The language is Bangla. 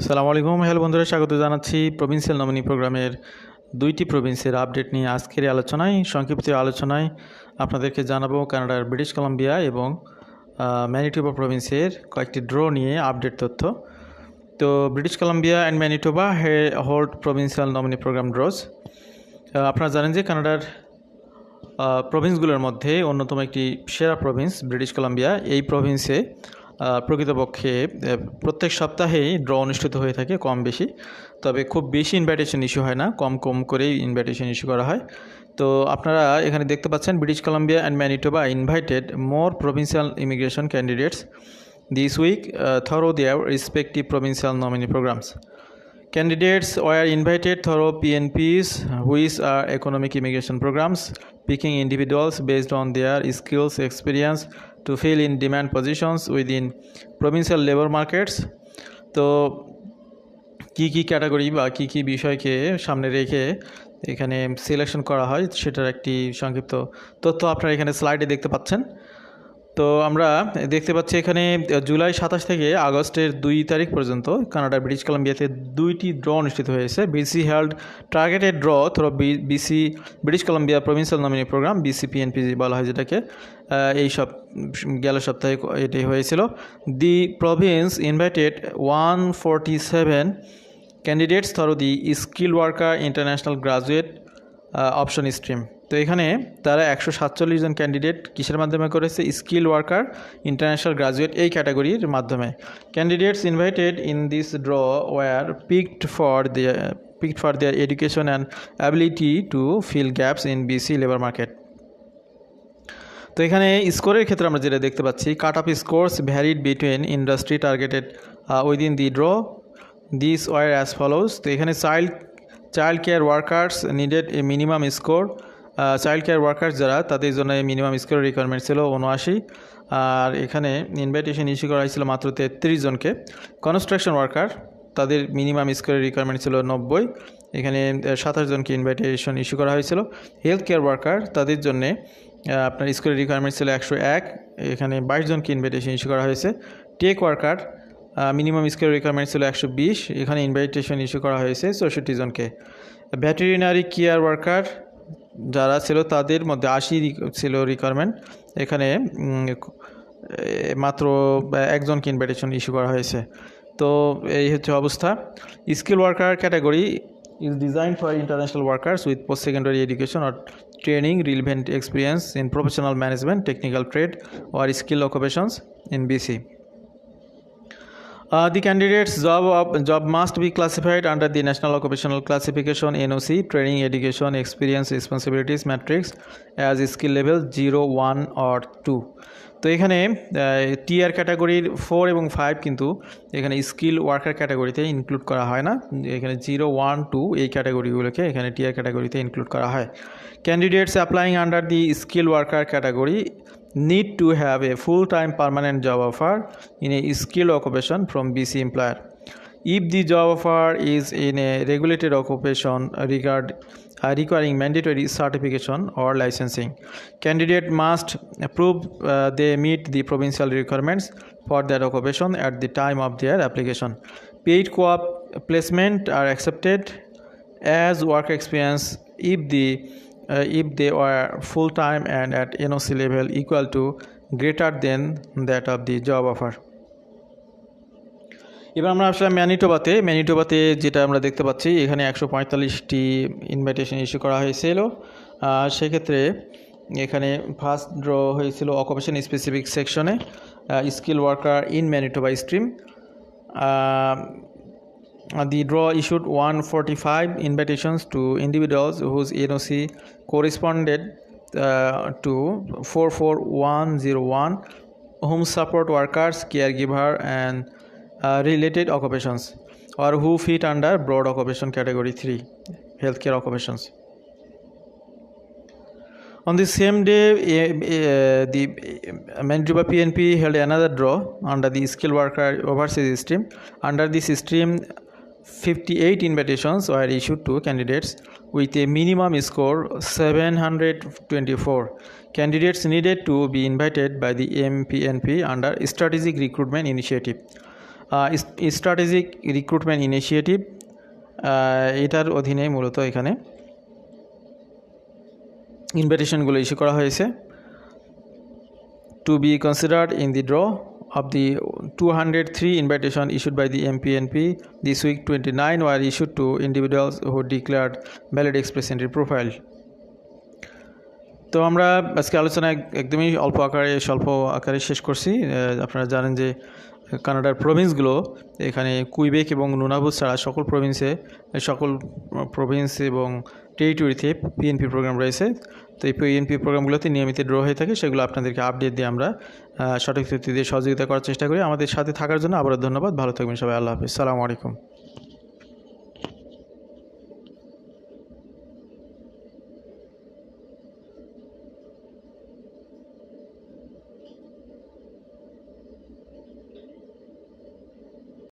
সালামু আলাইকুম, হ্যালো বন্ধুরা, স্বাগত জানাচ্ছি প্রভিন্সিয়াল নমিনি প্রোগ্রামের দুইটি প্রভিন্সের আপডেট নিয়ে আজকের আলোচনায়, সংক্ষিপ্ত আলোচনায় আপনাদেরকে জানাব কানাডার ব্রিটিশ কলাম্বিয়া এবং ম্যানিটোবা প্রভিন্সের কয়েকটি ড্র নিয়ে আপডেট তথ্য। তো British Columbia and Manitoba hey, hold provincial nominee program draws. আপনারা জানেন যে কানাডার প্রভিন্সগুলোর মধ্যে অন্যতম একটি সেরা প্রভিন্স ব্রিটিশ কলাম্বিয়া। এই প্রভিন্সে প্রকৃতপক্ষে প্রত্যেক সপ্তাহেই ড্র অনুষ্ঠিত হয়ে থাকে কম বেশি। তবে খুব বেশি ইনভাইটেশন ইস্যু হয় না কম কম করেই ইনভাইটেশন ইস্যু করা হয়। তো আপনারা এখানে দেখতে পাচ্ছেন British Columbia and Manitoba invited more provincial immigration candidates this week through their respective provincial nominee programs Candidates were invited through PNPs, which are economic immigration programs, picking individuals based on their skills, experience to fill in demand positions within provincial labor markets. তো কি কি ক্যাটাগরি বা কি কি বিষয়কে সামনে রেখে এখানে সিলেকশন করা হয়, সেটার একটি সংক্ষিপ্ত তথ্য আপনারা এখানে স্লাইডে দেখতে পাচ্ছেন তো আমরা দেখতে পাচ্ছি এখানে জুলাই সাতাশ থেকে আগস্টের দুই তারিখ পর্যন্ত কানাডা ব্রিটিশ কলাম্বিয়াতে দুইটি ড্র অনুষ্ঠিত হয়েছে। BC held targeted draw through BC British Columbia provincial nominee program BCPNPG বলা হয় যেটাকে এই সব গেল সপ্তাহে এটি হয়েছিল। The province invited one forty seven candidates through the skill worker international graduate option stream তো এখানে তারা একশো সাতচল্লিশ জন ক্যান্ডিডেট কিসের মাধ্যমে করেছে? স্কিল ওয়ার্কার ইন্টারন্যাশনাল গ্রাজুয়েট এই ক্যাটাগরির মাধ্যমে। Candidates invited in this draw were picked for their picked for their education and ability to fill gaps in BC labour market তো এখানে স্কোরের ক্ষেত্রে আমরা যেটা দেখতে পাচ্ছি cut off scores varied between industry targeted within the draw this were as follows তো এখানে child child care workers needed a minimum score child care workers যারা, তাদের জন্য মিনিমাম স্কোরের রিকোয়ারমেন্ট ছিল উনআশি আর এখানে ইনভাইটেশন ইস্যু করা হয়েছিল মাত্র তেত্রিশ জনকে। কনস্ট্রাকশন ওয়ার্কার তাদের মিনিমাম স্কোরের রিকোয়ারমেন্ট ছিল নব্বই। এখানে সাতাশ জনকে ইনভাইটেশন ইস্যু করা হয়েছিল। হেলথ কেয়ার ওয়ার্কার তাদের জন্যে আপনার স্কুলের রিকোয়ারমেন্ট ছিল একশো এক। এখানে বাইশ জনকে ইনভাইটেশন ইস্যু করা হয়েছে। টেক ওয়ার্কার মিনিমাম স্কুলের রিকোয়ারমেন্ট ছিল একশো বিশ। এখানে ইনভাইটেশন ইস্যু করা হয়েছে চৌষট্টি জনকে। ভেটেরিনারি কেয়ার ওয়ার্কার যারা ছিল তাদের মধ্যে আশি ছিল রিকোয়ারমেন্ট এখানে মাত্র একজন কিনভাইটেশন ইস্যু করা হয়েছে। তো এই হচ্ছে অবস্থা। Skill worker category is design for international workers with post secondary education or training relevant experience in professional management technical trade were skill occupations in BC Uh, the candidate's job, of, job must be classified under the National Occupational Classification NOC Training Education Experience Responsibilities Matrix as skill level 0, 1 or 2. তো এখানে টিআর ক্যাটাগরির ফোর এবং ফাইভ কিন্তু এখানে স্কিল ওয়ার্কার ক্যাটাগরিতে ইনক্লুড করা হয় না এখানে জিরো ওয়ান টু এই ক্যাটাগরিগুলোকে এখানে টিআর ক্যাটাগরিতে ইনক্লুড করা হয় candidates applying under the skill worker category need to have a full-time permanent job offer in a skilled occupation from BC employer. If the job offer is in a regulated occupation regard, uh, requiring mandatory certification or licensing, candidate must prove uh, they meet the provincial requirements for that occupation at the time of their application. Paid co-op placement are accepted as work experience if the uh, if they were full time and at NOC level equal to greater than that of the job offer. এবার আমরা আসলাম ম্যানিটোবাতে ম্যানিটোবাতে যেটা আমরা দেখতে পাচ্ছি এখানে একশো পঁয়তাল্লিশটি ইনভাইটেশন ইস্যু করা হয়েছিল। সেক্ষেত্রে এখানে ফার্স্ট ড্র হয়েছিল অকুপেশন স্পেসিফিক সেকশনে skill worker in Manitoba stream the draw issued 145 invitations to individuals whose NOC corresponded uh, to 44101, whom support workers, caregiver, and uh, related occupations, or who fit under broad occupation category 3, healthcare occupations. On the same day, eh, the Manitoba PNP held another draw under the skilled worker overseas stream. Under this stream, 58 invitations were issued to candidates with a minimum score 724. Candidates needed to be invited by the MPNP under Strategic Recruitment Initiative. Strategic recruitment initiative এটার অধীনে মূলত এখানে ইনভিটেশনগুলো ইস্যু করা হয়েছে to be considered in the draw of the 203 invitation issued by the MPNP this week 29 were issued to individuals who declared valid express entry profile তো আমরা আজকে আলোচনা একদমই অল্প আকারে স্বল্প আকারে শেষ করছি আপনারা জানেন যে কানাডার প্রভিন্সগুলো এখানে কুইবেক এবং নুনাবুজ ছাড়া সকল প্রভিন্সে সকল প্রভিন্স এবং টেরিটরিতে পিএনপি প্রোগ্রাম রয়েছে। তো এই পিএনপি প্রোগ্রামগুলোতে নিয়মিত ড্র হয়ে থাকে, সেগুলো আপনাদেরকে আপডেট দিয়ে আমরা সঠিক তথ্য দিয়ে সহযোগিতা করার চেষ্টা করি। আমাদের সাথে থাকার জন্য আবারও ধন্যবাদ। ভালো থাকবেন সবাই। আল্লাহ হাফিজ। সালামু আলাইকুম।